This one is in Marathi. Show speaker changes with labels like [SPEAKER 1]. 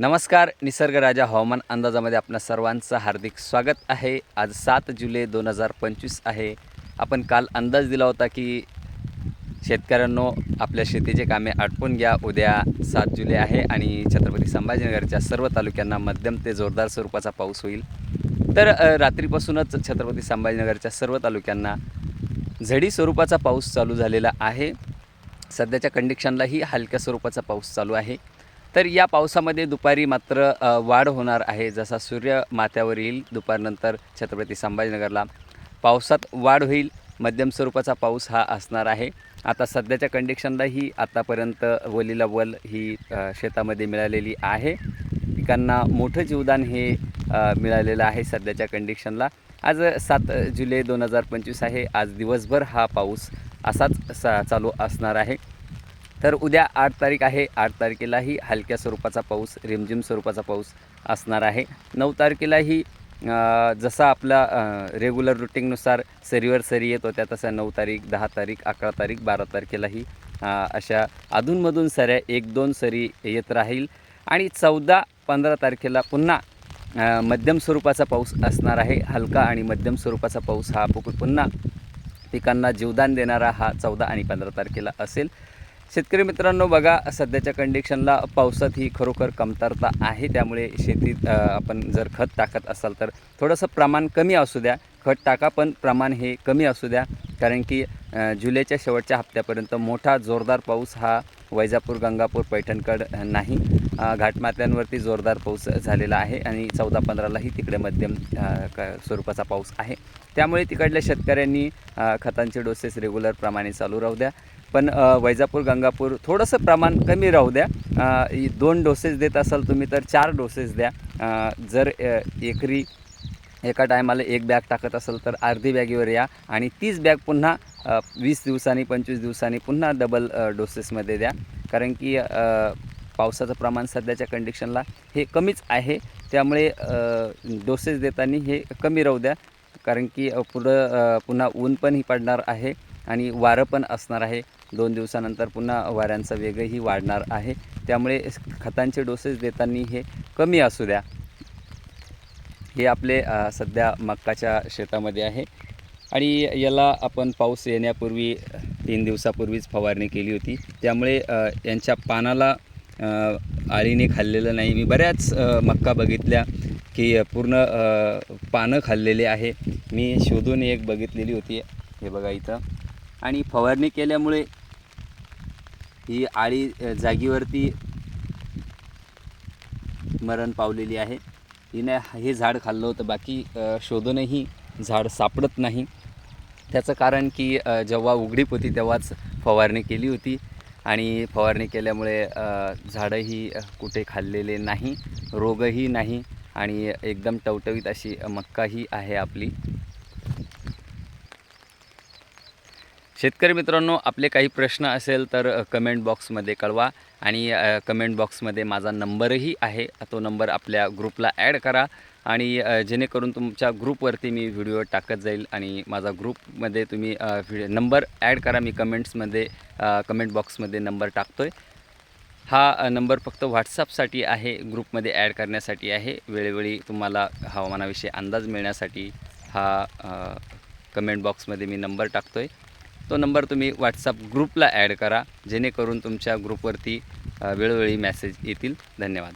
[SPEAKER 1] नमस्कार निसर्ग राजा हवामान अंदाजामध्ये आपणा सर्वांचं हार्दिक स्वागत आहे. आज सात जुलै दोन हजार पंचवीस आहे. आपण काल अंदाज दिला होता की शेतकऱ्यांनो आपल्या शेतीचे कामे आटपून घ्या. उद्या सात जुलै आहे आणि छत्रपती संभाजीनगरच्या सर्व तालुक्यांना मध्यम ते जोरदार स्वरूपाचा पाऊस होईल. तर रात्रीपासूनच छत्रपती संभाजीनगरच्या सर्व तालुक्यांना झडी स्वरूपाचा पाऊस चालू झालेला आहे. सध्याच्या कंडिशनलाही हलक्या स्वरूपाचा पाऊस चालू आहे. तर या पावसामध्ये दुपारी मात्र वाढ होणार आहे. जसा सूर्य माथ्यावर येईल दुपारनंतर छत्रपती संभाजीनगरला पावसात वाढ होईल. मध्यम स्वरूपाचा पाऊस हा असणार आहे. आता सध्याच्या कंडिशनलाही आतापर्यंत वलीला वल ही शेतामध्ये मिळालेली आहे. पिकांना मोठं जीवदान हे मिळालेलं आहे सध्याच्या कंडिशनला आज सात जुलै दोन हजार पंचवीस आहे. आज दिवसभर हा पाऊस असाच सा चालू असणार आहे. तर उद्या आठ तारीख आहे. आठ तारखेलाही हलक्या स्वरूपाचा पाऊस रिमझिम स्वरूपाचा पाऊस असणार आहे. नऊ तारखेलाही जसा आपला रेग्युलर रुटीननुसार सरीवर सरी येत होत्या तसा नऊ तारीख दहा तारीख अकरा तारीख बारा तारखेलाही अशा अधूनमधून सऱ्या एक दोन सरी येत राहील. आणि चौदा पंधरा तारखेला पुन्हा मध्यम स्वरूपाचा पाऊस असणार आहे. हलका आणि मध्यम स्वरूपाचा पाऊस हा पु- पुन्हा पिकांना जीवदान देणारा हा चौदा आणि पंधरा तारखेला असेल. शेतकरी मित्रांनो बघा सध्याच्या कंडिशनला पावसात ही खरोखर कमतरता आहे. त्यामुळे शेतीत आपण जर खत टाकत असाल तर थोडंसं प्रमाण कमी असू द्या. खत टाका पण प्रमाण हे कमी असू द्या. कारण की जुलैच्या शेवटच्या हप्त्यापर्यंत मोठा जोरदार पाऊस हा वैजापूर गंगापूर पैठणकड नाही. घाटमाथ्यांवरती जोरदार पाऊस झालेला आहे आणि चौदा पंधरालाही तिकडे मध्यम क स्वरूपाचा पाऊस आहे. त्यामुळे तिकडल्या शेतकऱ्यांनी खतांचे डोसेस रेग्युलर प्रमाणे चालू राहू द्या. पण वैजापूर गंगापूर थोडंसं प्रमाण कमी राहू द्या. दोन डोसेस देत असाल तुम्ही तर चार डोसेस द्या. जर एकरी एका टायमाला एक बॅग टाकत असेल तर अर्धी बॅगीवर या आणि तीच बॅग पुन्हा वीस दिवसांनी पंचवीस दिवसांनी पुन्हा डबल डोसेसमध्ये द्या. कारण की पावसाचं प्रमाण सध्याच्या कंडिशनला हे कमीच आहे. त्यामुळे डोसेस देताना हे कमी राहू द्या. कारण की पुढं पुन्हा ऊन पण ही पडणार आहे आणि वारं पण असणार आहे. दोन दिवसानंतर पुन्हा वाऱ्यांचा वेगही वाढणार आहे. त्यामुळे खतांचे डोसेस देताना हे कमी असू द्या. हे आपले सध्या मक्काच्या शेतामध्ये आहे. आणि याला आपण पाऊस येण्यापूर्वी तीन दिवसापूर्वीच फवारणी केली होती. त्यामुळे यांच्या पानाला आळीने खाल्लेलं नाही. मी बऱ्याच मक्का बघितल्या की पूर्ण पानं खाल्लेले आहे. मी शोधून एक बघितलेली होती. हे बघा इथं. आणि फवारणी केल्यामुळे ही आळी जागीवरती जागेवरती मरण पावलेली आहे. हिने हे झाड खाल्लं होतं. बाकी शोधूनही झाड सापडत नाही. त्याचं कारण की जेव्हा उघडीप होती तेव्हाच फवारणी केली होती. आणि फवारणी केल्यामुळे झाडंही कुठे खाल्लेले नाही रोगही नाही आणि एकदम टवटवीत अशी मक्काही आहे आपली. शेतकरी मित्रांनो आपले काही प्रश्न असेल तर कमेंट बॉक्समध्ये कळवा आणि कमेंट बॉक्समध्ये माझा नंबरही आहे. तो नंबर आपल्या ग्रुपला ॲड करा. आणि जेणेकरून तुमच्या ग्रुपवरती मी व्हिडिओ टाकत जाईल आणि माझा ग्रुपमध्ये तुम्ही व्हिडिओ नंबर ॲड करा. मी कमेंट्समध्ये कमेंट बॉक्समध्ये नंबर टाकतो आहे हा नंबर फक्त व्हॉट्सअपसाठी आहे. ग्रुपमध्ये ॲड करण्यासाठी आहे. वेळोवेळी तुम्हाला हवामानाविषयी अंदाज मिळण्यासाठी हा कमेंट बॉक्समध्ये मी नंबर टाकतो आहे तो नंबर तुम्ही व्हॉट्सअप ग्रुपला ॲड करा. जेणेकरून तुमच्या ग्रुपवरती वेळोवेळी मॅसेज येतील. धन्यवाद.